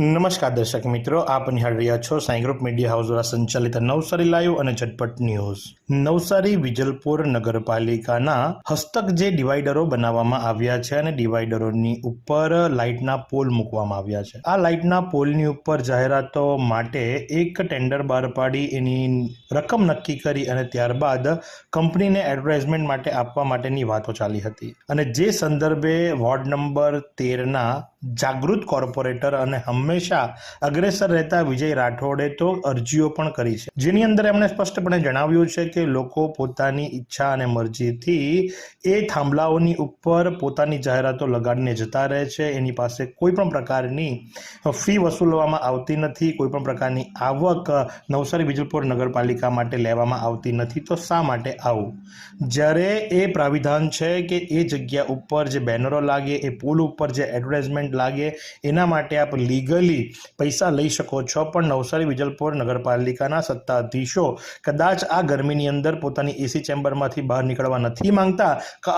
નમસ્કાર દર્શક મિત્રો, આપ નિહાળ રહ્યા છો સાંઈ ગ્રુપ મીડિયા હાઉસ દ્વારા સંચાલિત નવસારી લાઈવ અને ઝટપટ ન્યૂઝ. નવસારી વિજલપુર નગરપાલિકાના હસ્તક જે ડિવાઈડરો બનાવવામાં આવ્યા છે અને ડિવાઈડરોની ઉપર લાઇટના પોલ મૂકવામાં આવ્યા છે. આ લાઇટના પોલની ઉપર જાહેરાતો માટે એક ટેન્ડર બહાર પાડી, એની રકમ નક્કી કરી અને ત્યારબાદ કંપનીને એડવર્ટાઇઝમેન્ટ માટે આપવા માટેની વાતો ચાલી હતી. અને જે સંદર્ભે વોર્ડ નંબર તેરના જાગૃત કોર્પોરેટર અને હંમેશા અગ્રેસર રહેતા વિજય રાઠોડે તો અરજીઓ પણ કરી છે. જેની અંદર એમણે સ્પષ્ટપણે જણાવ્યું છે કે લોકો પોતાની ઈચ્છા અને મરજીથી એ થાંભલાઓની ઉપર પોતાની જાહેરાતો લગાડીને જતા રહે છે. એની પાસે કોઈ પણ પ્રકારની ફી વસૂલવામાં આવતી નથી. કોઈ પણ પ્રકારની આવક નવસારી વિજલપુર નગરપાલિકા માટે લેવામાં આવતી નથી. તો શા માટે આવું? જ્યારે એ પ્રાવિધાન છે કે એ જગ્યા ઉપર જે બેનરો લાગે, એ પુલ ઉપર જે એડવર્ટાઇઝમેન્ટ લાગે, એના માટે આપ લીગલી પૈસા લઈ શકો છો. પણ નવસારી વિજલપોર નગરપાલિકાના સત્તાધીશો કદાચ આ ગરમીની અંદર પોતાની એસી ચેમ્બરમાંથી બહાર નીકળવા નથી માંગતા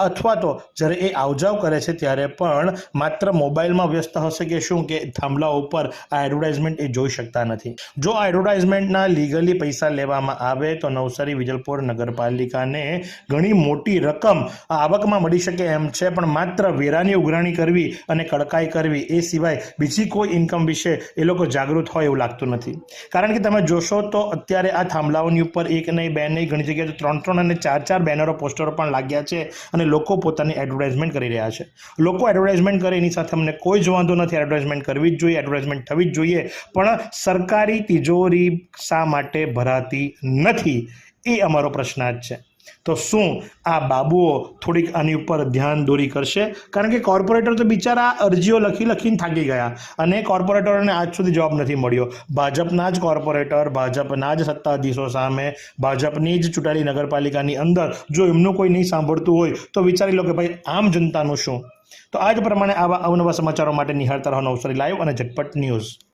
અથવા તો જ્યારે એ આવજાવ કરે છે ત્યારે પણ માત્ર મોબાઈલમાં વ્યસ્ત હશે કે શું કે થાંભલા ઉપર આ એડવર્ટાઇઝમેન્ટ એ જોઈ શકતા નથી. જો આ એડવર્ટાઇઝમેન્ટના લીગલી પૈસા લેવામાં આવે તો નવસારી વિજલપોર નગરપાલિકાને ઘણી મોટી રકમ આવકમાં મળી શકે એમ છે. પણ માત્ર વેરાની ઉઘરાણી કરવી અને કડકાઈ કરવી એ સિવાય બીજી કોઈ ઇન્કમ વિશે એ લોકો જાગૃત હોય એવું લાગતું નથી. કારણ કે તમે જોશો તો અત્યારે આ થાંભલાઓની ઉપર એક નહીં, બે નહીં, ઘણી જગ્યાએ ત્રણ ત્રણ અને ચાર ચાર બેનરો પોસ્ટરો પણ લાગ્યા છે અને લોકો પોતાની એડવર્ટાઇઝમેન્ટ કરી રહ્યા છે. લોકો એડવર્ટાઇઝમેન્ટ કરે એની સાથે અમને કોઈ જ વાંધો નથી એડવર્ટાઇઝમેન્ટ કરવી જ જોઈએ એડવર્ટાઇઝમેન્ટ થવી જ જોઈએ, પણ સરકારી તિજોરી શા માટે ભરાતી નથી? એ અમારો પ્રશ્ન જ છે. તો શું આ બાબુઓ થોડીક આની ઉપર ધ્યાન દોરી કરશે? કારણ કે કોર્પોરેટર તો બિચારા અરજીઓ લખી લખીને થાકી ગયા અને કોર્પોરેટરોને આજ સુધી જવાબ નથી મળ્યો. ભાજપના જ કોર્પોરેટર, ભાજપના જ સત્તાધીશો સામે, ભાજપની જ ચૂંટાયેલી નગરપાલિકાની અંદર જો એમનું કોઈ નહીં સાંભળતું હોય, તો વિચારી લો કે ભાઈ, આમ જનતાનું શું? તો આ જ પ્રમાણે આવા અવનવા સમાચારો માટે નિહાળતા રહો નવસારી લાઈવ અને ઝટપટ ન્યૂઝ.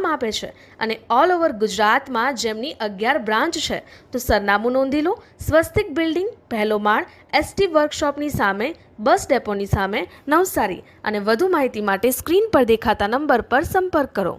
કામ આપે છે અને ઓલ ઓવર ગુજરાતમાં જેમની અગિયાર બ્રાન્ચ છે, તો સરનામું નોંધી લો, સ્વસ્તિક બિલ્ડિંગ પહેલો માળ એસટી વર્કશોપની સામે બસ ડેપોની સામે નવસારી. અને વધુ માહિતી માટે સ્ક્રીન પર દેખાતા નંબર પર સંપર્ક કરો.